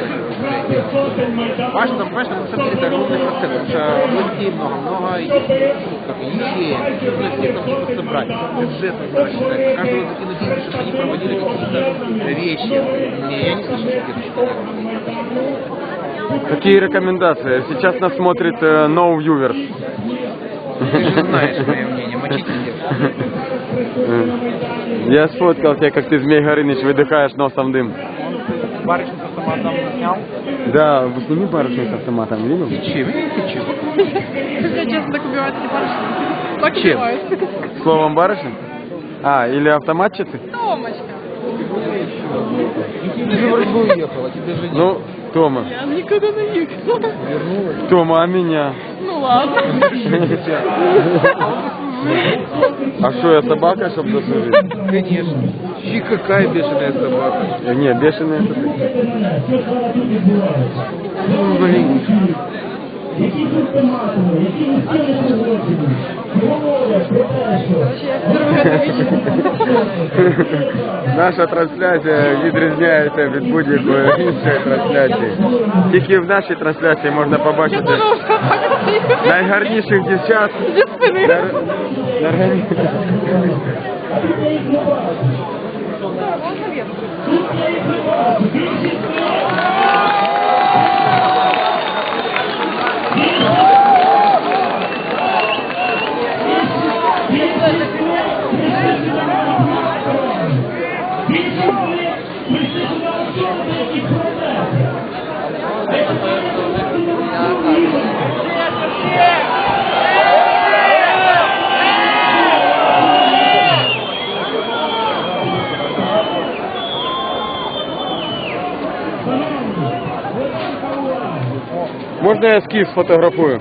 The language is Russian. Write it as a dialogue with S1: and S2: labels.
S1: реально. Важно, понимаешь, на самом деле это огромный процесс, потому что областей много-много, и, ну, ячеек, нужно всех там что-то собрать, бюджет нужно рассчитать, каждого закинуть деньги, чтобы они проводили какие-то вещи. Не, я не слышал, что где-то
S2: Какие рекомендации? Сейчас нас смотрит э, No Viewers.
S1: Ты же знаешь мое мнение, мочите.
S2: Э, Я сфоткал тебя, как ты, Змей Горыныч, выдыхаешь носом дым.
S1: Барышню с автоматом снял.
S2: Да, сними барышню с автоматом, видел?
S1: Чем? Я чем?
S3: Меня часто так убивают эти барышни. Так
S1: Чем?
S3: убивают.
S2: Словом барышня? А, или автоматчицы?
S3: Томочка.
S1: Ты же вроде бы уехала, тебе же
S2: Ну, Тома.
S3: Я никогда не ехала.
S2: Тома, а меня?
S3: Ну ладно.
S2: А что, я собака, чтобы заслужить?
S1: Конечно. Фи, какая бешеная собака.
S2: Э, Не, бешеная это ты.
S1: Ну, блин.
S3: Короче, я впервые это вижу.
S2: Наша трансляція відрізняється від будь-якої іншої трансляції. Тільки в нашій трансляції можна
S3: Я
S2: побачити
S3: тоже уже так стою.
S2: найгарніших дівчат.
S3: Зі спини.
S2: Нар- наргані- Можна я ескіз сфотографую?